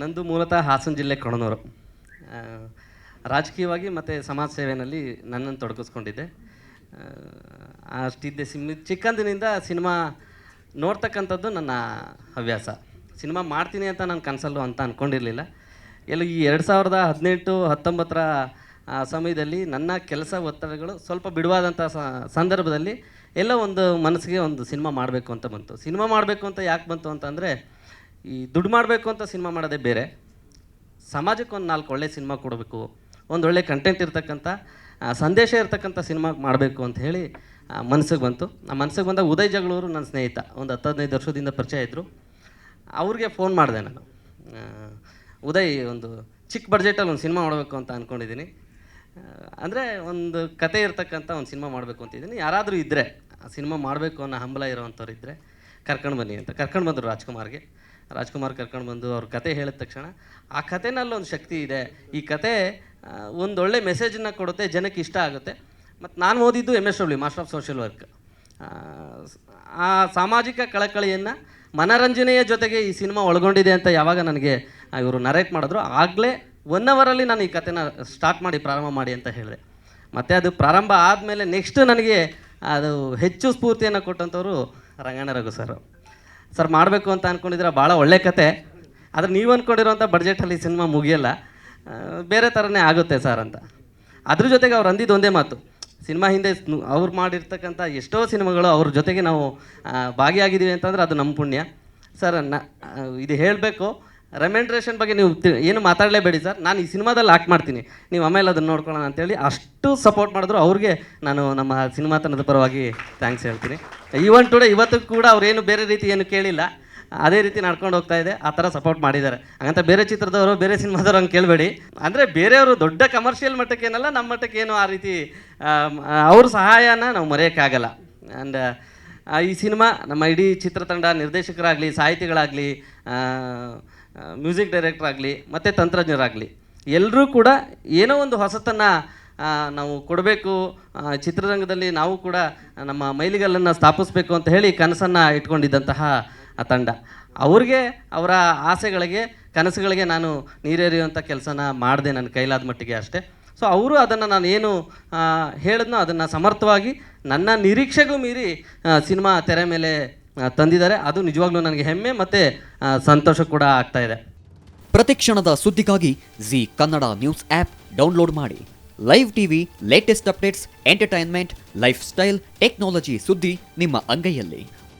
ನಂದು ಮೂಲತಃ ಹಾಸನ ಜಿಲ್ಲೆ ಕೊಣನೂರು. ರಾಜಕೀಯವಾಗಿ ಮತ್ತು ಸಮಾಜ ಸೇವೆಯಲ್ಲಿ ನನ್ನನ್ನು ತೊಡಗಿಸ್ಕೊಂಡಿದ್ದೆ. ಅಷ್ಟಿದ್ದೆ ಸಿಮ್, ಚಿಕ್ಕಂದಿನಿಂದ ಸಿನಿಮಾ ನೋಡ್ತಕ್ಕಂಥದ್ದು ನನ್ನ ಹವ್ಯಾಸ. ಸಿನಿಮಾ ಮಾಡ್ತೀನಿ ಅಂತ ನಾನು ಕನಸಲ್ಲೂ ಅಂತ ಅಂದ್ಕೊಂಡಿರಲಿಲ್ಲ ಎಲ್ಲ ಈ ಎರಡು ಸಾವಿರದ ಹದಿನೆಂಟು, ಹತ್ತೊಂಬತ್ತರ ಸಮಯದಲ್ಲಿ ನನ್ನ ಕೆಲಸ ಒತ್ತಡಗಳು ಸ್ವಲ್ಪ ಬಿಡುವಾದಂಥ ಸಂದರ್ಭದಲ್ಲಿ ಎಲ್ಲ ಒಂದು ಮನಸ್ಸಿಗೆ ಒಂದು ಸಿನಿಮಾ ಮಾಡಬೇಕು ಅಂತ ಬಂತು. ಸಿನಿಮಾ ಮಾಡಬೇಕು ಅಂತ ಯಾಕೆ ಬಂತು ಅಂತಂದರೆ ಈ ದುಡ್ಡು ಮಾಡಬೇಕು ಅಂತ ಸಿನಿಮಾ ಮಾಡೋದೇ ಬೇರೆ. ಸಮಾಜಕ್ಕೆ ಒಂದು ನಾಲ್ಕು ಒಳ್ಳೆ ಸಿನಿಮಾ ಕೊಡಬೇಕು ಒಂದೊಳ್ಳೆ ಕಂಟೆಂಟ್ ಇರ್ತಕ್ಕಂಥ ಸಂದೇಶ ಇರ್ತಕ್ಕಂಥ ಸಿನಿಮಾ ಮಾಡಬೇಕು ಅಂತ ಹೇಳಿ ಮನಸ್ಸಿಗೆ ಬಂತು. ಆ ಮನಸ್ಸಿಗೆ ಬಂದಾಗ ಉದಯ್ ಜಗಳೂರು ನನ್ನ ಸ್ನೇಹಿತ, ಒಂದು ಹತ್ತು ಹದಿನೈದು ವರ್ಷದಿಂದ ಪರಿಚಯ ಇದ್ದರು ಅವ್ರಿಗೆ ಫೋನ್ ಮಾಡಿದೆ ನಾನು. ಉದಯ್ ಒಂದು ಚಿಕ್ಕ ಬಡ್ಜೆಟಲ್ಲಿ ಒಂದು ಸಿನಿಮಾ ಮಾಡಬೇಕು ಅಂತ ಅಂದ್ಕೊಂಡಿದ್ದೀನಿ ಅಂದರೆ ಒಂದು ಕತೆ ಇರ್ತಕ್ಕಂಥ ಒಂದು ಸಿನಿಮಾ ಮಾಡಬೇಕು ಅಂತಿದ್ದೀನಿ ಯಾರಾದರೂ ಇದ್ದರೆ ಆ ಸಿನಿಮಾ ಮಾಡಬೇಕು ಅನ್ನೋ ಹಂಬಲ ಇರೋವಂಥವ್ರು ಇದ್ದರೆ ಕರ್ಕೊಂಡು ಬನ್ನಿ ಅಂತ. ಕರ್ಕೊಂಡು ಬಂದರು ರಾಜ್ಕುಮಾರ್ಗೆ. ರಾಜ್ಕುಮಾರ್ ಕರ್ಕೊಂಡು ಬಂದು ಅವ್ರ ಕತೆ ಹೇಳಿದ ತಕ್ಷಣ ಆ ಕತೆನಲ್ಲೊಂದು ಶಕ್ತಿ ಇದೆ. ಈ ಕತೆ ಒಂದೊಳ್ಳೆ ಮೆಸೇಜನ್ನು ಕೊಡುತ್ತೆ, ಜನಕ್ಕೆ ಇಷ್ಟ ಆಗುತ್ತೆ. ಮತ್ತು ನಾನು ಓದಿದ್ದು M S W master of social work ಆ ಸಾಮಾಜಿಕ ಕಳಕಳಿಯನ್ನು ಮನರಂಜನೆಯ ಜೊತೆಗೆ ಈ ಸಿನಿಮಾ ಒಳಗೊಂಡಿದೆ ಅಂತ ಯಾವಾಗ ನನಗೆ ಇವರು ನರೇಟ್ ಮಾಡಿದ್ರು, ಆಗಲೇ ಒನ್ ಅವರಲ್ಲಿ ನಾನು ಈ ಕತೆನ ಸ್ಟಾರ್ಟ್ ಮಾಡಿ ಪ್ರಾರಂಭ ಮಾಡಿ ಅಂತ ಹೇಳಿದೆ. ಮತ್ತು ಅದು ಪ್ರಾರಂಭ ಆದಮೇಲೆ ನೆಕ್ಸ್ಟ್ ನನಗೆ ಅದು ಹೆಚ್ಚು ಸ್ಫೂರ್ತಿಯನ್ನು ಕೊಟ್ಟಂಥವ್ರು ರಂಗಣ್ಣ ರಘು ಸರ್. ಸರ್ ಮಾಡಬೇಕು ಅಂತ ಅಂದ್ಕೊಂಡಿದ್ರೆ ಭಾಳ ಒಳ್ಳೆ ಕತೆ. ಆದರೆ ನೀವು ಅಂದ್ಕೊಂಡಿರೋಂಥ ಬಡ್ಜೆಟಲ್ಲಿ ಸಿನಿಮಾ ಮುಗಿಯಲ್ಲ. ಬೇರೆ ಥರನೇ ಆಗುತ್ತೆ ಸರ್ ಅಂತ. ಅದ್ರ ಜೊತೆಗೆ ಅವ್ರು ಅಂದಿದ್ದು ಒಂದೇ ಮಾತು. ಸಿನಿಮಾ ಹಿಂದೆ ಅವ್ರು ಮಾಡಿರ್ತಕ್ಕಂಥ ಎಷ್ಟೋ ಸಿನಿಮಾಗಳು ಅವ್ರ ಜೊತೆಗೆ ನಾವು ಭಾಗಿಯಾಗಿದ್ದೀವಿ ಅಂತಂದ್ರೆ ಅದು ನಮ್ಮ ಪುಣ್ಯ. ಸರ್, ನ ಇದು ಹೇಳಬೇಕು. ರೆಮೆಂಡ್ರೇಷನ್ ಬಗ್ಗೆ ನೀವು ಏನು ಮಾತಾಡಲೇಬೇಡಿ ಸರ್. ನಾನು ಈ ಸಿನಿಮಾದಲ್ಲಿ ಆಕ್ಟ್ ಮಾಡ್ತೀನಿ. ನೀವು ಆಮೇಲೆ ಅದನ್ನು ನೋಡ್ಕೊಳ್ಳೋಣ ಅಂತೇಳಿ ಅಷ್ಟು ಸಪೋರ್ಟ್ ಮಾಡಿದ್ರು. ಅವ್ರಿಗೆ ನಾನು ನಮ್ಮ ಸಿನಿಮಾ ತಂಡದ ಪರವಾಗಿ ಥ್ಯಾಂಕ್ಸ್ ಹೇಳ್ತೀನಿ. ಈವನ್ ಟುಡೇ ಇವತ್ತು ಕೂಡ ಅವ್ರೇನು ಬೇರೆ ರೀತಿ ಏನು ಕೇಳಿಲ್ಲ. ಅದೇ ರೀತಿ ನಡ್ಕೊಂಡು ಹೋಗ್ತಾ ಇದೆ. ಆ ಥರ ಸಪೋರ್ಟ್ ಮಾಡಿದ್ದಾರೆ. ಹಾಗಂತ ಬೇರೆ ಚಿತ್ರದವರು, ಬೇರೆ ಸಿನಿಮಾದವ್ರು ಹಂಗೆ ಕೇಳಬೇಡಿ. ಅಂದರೆ ಬೇರೆಯವರು ದೊಡ್ಡ ಕಮರ್ಷಿಯಲ್ ಮಟ್ಟಕ್ಕೇನಲ್ಲ ನಮ್ಮ ಮಟ್ಟಕ್ಕೇನು ಆ ರೀತಿ ಅವ್ರ ಸಹಾಯನ ನಾವು ಮರೆಯೋಕ್ಕಾಗಲ್ಲ. ಆ್ಯಂಡ್ ಈ ಸಿನಿಮಾ ನಮ್ಮ ಇಡೀ ಚಿತ್ರತಂಡ ನಿರ್ದೇಶಕರಾಗಲಿ, ಸಾಹಿತಿಗಳಾಗಲಿ ಮ್ಯೂಸಿಕ್ ಡೈರೆಕ್ಟರ್ ಆಗಲಿ, ಮತ್ತು ತಂತ್ರಜ್ಞರಾಗಲಿ ಎಲ್ಲರೂ ಕೂಡ ಏನೋ ಒಂದು ಹೊಸತನ್ನು ನಾವು ಕೊಡಬೇಕು ಚಿತ್ರರಂಗದಲ್ಲಿ ನಾವು ಕೂಡ ನಮ್ಮ ಮೈಲಿಗಲ್ಲನ್ನು ಸ್ಥಾಪಿಸಬೇಕು ಅಂತ ಹೇಳಿ ಕನಸನ್ನು ಇಟ್ಕೊಂಡಿದ್ದಂತಹ ತಂಡ. ಅವ್ರಿಗೆ, ಅವರ ಆಸೆಗಳಿಗೆ, ಕನಸುಗಳಿಗೆ ನಾನು ನೀರೇರಿಯುವಂಥ ಕೆಲಸನ ಮಾಡಿದೆ ನನ್ನ ಕೈಲಾದ ಮಟ್ಟಿಗೆ ಅಷ್ಟೇ. ಸೊ ಅವರು ಅದನ್ನು ನಾನು ಏನು ಹೇಳಿದ್ನೋ ಅದನ್ನು ಸಮರ್ಥವಾಗಿ ನನ್ನ ನಿರೀಕ್ಷೆಗೂ ಮೀರಿ ಸಿನಿಮಾ ತೆರೆ ಮೇಲೆ ತಂದಿದ್ದಾರೆ. ಅದು ನಿಜವಾಗ್ಲೂ ನನಗೆ ಹೆಮ್ಮೆ ಮತ್ತು ಸಂತೋಷ ಕೂಡ ಆಗ್ತಾ ಇದೆ. ಪ್ರತಿಕ್ಷಣದ ಸುದ್ದಿಗಾಗಿ Zee Kannada news app download ಮಾಡಿ. Live TV latest updates entertainment lifestyle technology ಸುದ್ದಿ ನಿಮ್ಮ ಅಂಗೈಯಲ್ಲಿ.